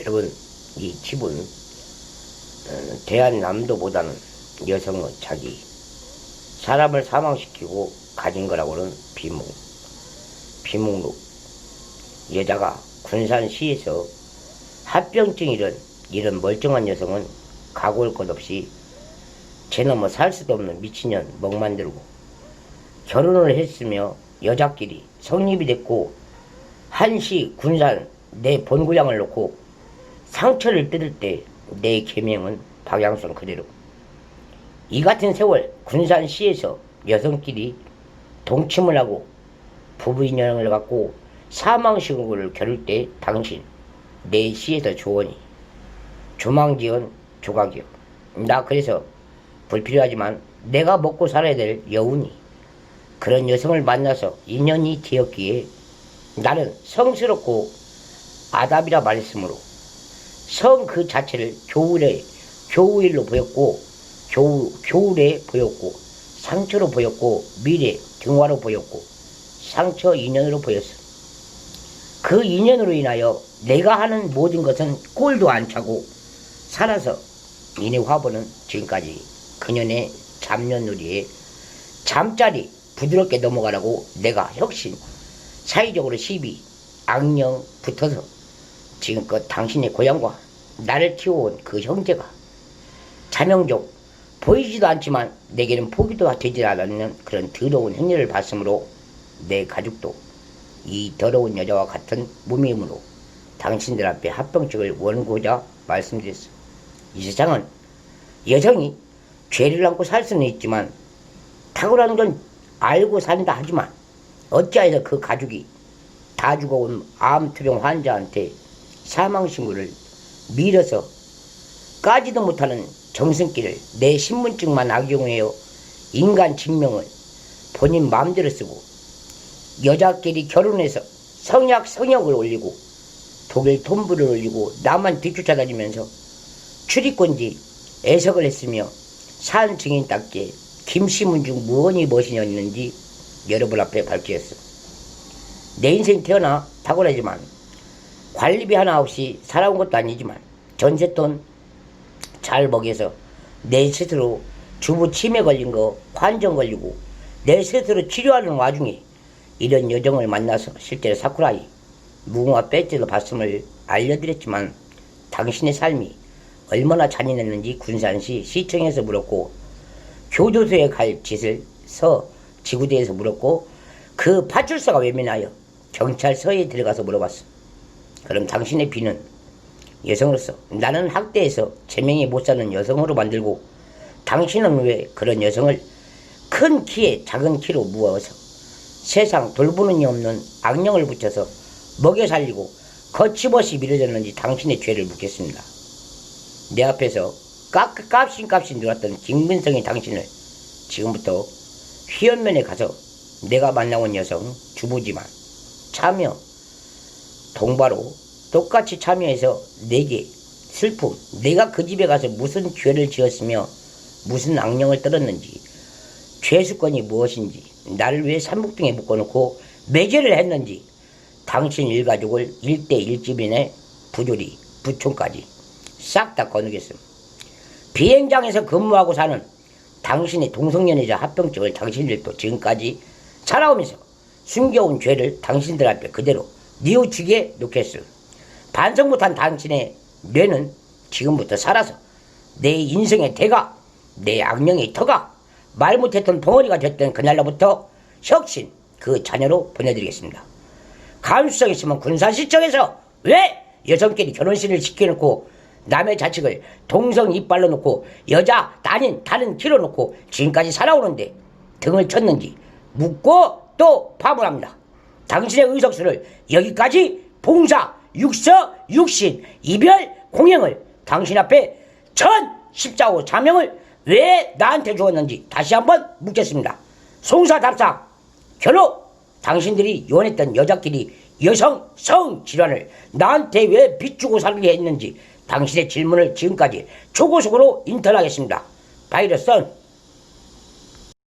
여러분 이 집은 어, 대한남도보다는 여성의 자기 사람을 사망시키고 가진 거라고는 비목 비목록. 여자가 군산시에서 합병증 이런 이런 멀쩡한 여성은 각오할 것 없이 제 넘어 살 수도 없는 미친년 먹 만들고 결혼을 했으며 여자끼리 성립이 됐고 한시 군산 내 본고장을 놓고 상처를 뜯을 때내 계명은 박양선 그대로. 이 같은 세월 군산시에서 여성끼리 동침을 하고 부부 인연을 갖고 사망신고를 겨룰 때 당신 내 시에서 조언이 조망지은 조각이요. 나 그래서 불필요하지만 내가 먹고 살아야 될 여운이 그런 여성을 만나서 인연이 되었기에 나는 성스럽고 아답이라 말했으므로 성 그 자체를 교울에 교우일로 보였고 교우 교울에 보였고 상처로 보였고 미래 등화로 보였고 상처 인연으로 보였어. 그 인연으로 인하여 내가 하는 모든 것은 꼴도 안 차고 살아서 이내 화보는 지금까지 그년의 잠년놀이에 잠자리 부드럽게 넘어가라고 내가 혁신 사회적으로 시비 악령 붙어서 지금껏 당신의 고향과 나를 키워온 그 형제가 자명족 보이지도 않지만 내게는 포기도 되지 않는 그런 더러운 행렬을 봤으므로 내 가족도 이 더러운 여자와 같은 몸이므로 당신들 앞에 합병증을 원고자 말씀드렸어. 이 세상은 여성이 죄를 안고 살 수는 있지만 탁월한 건 알고 산다 하지만 어찌하여서 그 가족이 다 죽어온 암투병 환자한테 사망신고를 밀어서 까지도 못하는 정승기를 내 신분증만 악용하여 인간 증명을 본인 마음대로 쓰고 여자끼리 결혼해서 성약 성역을 올리고 독일 통부를 올리고 나만 뒤쫓아다니면서 출입권지 애석을 했으며 산 증인 답게 김씨문 중 무언이 무엇이었는지 여러분 앞에 밝혔어. 내 인생 태어나 탁월하지만 관리비 하나 없이 살아온 것도 아니지만 전세돈 잘 먹여서 내 스스로 주부 치매 걸린 거 관정 걸리고 내 스스로 치료하는 와중에 이런 여정을 만나서 실제로 사쿠라이 무궁화 배지도 봤음을 알려드렸지만 당신의 삶이 얼마나 잔인했는지 군산시 시청에서 물었고 교도소에 갈 짓을 서 지구대에서 물었고 그 파출소가 외면하여 경찰서에 들어가서 물어봤어. 그럼 당신의 비는 여성으로서 나는 학대해서 제명이 못 사는 여성으로 만들고 당신은 왜 그런 여성을 큰 키에 작은 키로 무어서 세상 돌보는 이 없는 악령을 붙여서 먹여 살리고 거침없이 밀어줬는지 당신의 죄를 묻겠습니다. 내 앞에서 깝, 깝신깝신 놀았던 김근성이 당신을 지금부터 휘연면에 가서 내가 만나온 여성 주부지만 참여 동바로 똑같이 참여해서 내게 슬픔 내가 그 집에 가서 무슨 죄를 지었으며 무슨 악령을 떨었는지 죄수건이 무엇인지 나를 왜 삼복등에 묶어놓고 매제를 했는지 당신 일가족을 일대일집인의 부조리 부촌까지 싹 다 거느겠음. 비행장에서 근무하고 사는 당신의 동성연애자 합병증을 당신들도 지금까지 살아오면서 숨겨온 죄를 당신들 앞에 그대로 뉘우치게 놓겠음. 반성 못한 당신의 뇌는 지금부터 살아서 내 인생의 대가, 내 악령의 터가, 말 못했던 벙어리가 됐던 그날로부터 혁신 그 자녀로 보내드리겠습니다. 감수성 있으면 군산시청에서 왜 여성끼리 결혼식을 시켜놓고 남의 자식을 동성 이빨로 놓고 여자 아닌 다른 키로 놓고 지금까지 살아오는데 등을 쳤는지 묻고 또 파문합니다. 당신의 의석수를 여기까지 봉사, 육서, 육신, 이별, 공행을 당신 앞에 전 십자오 자명을 왜 나한테 주었는지 다시 한번 묻겠습니다. 송사답상 결혼 당신들이 요원했던 여자끼리 여성 성 질환을 나한테 왜 비추고 살게 했는지 당신의 질문을 지금까지 초고속으로 인터하겠습니다. 바이러스는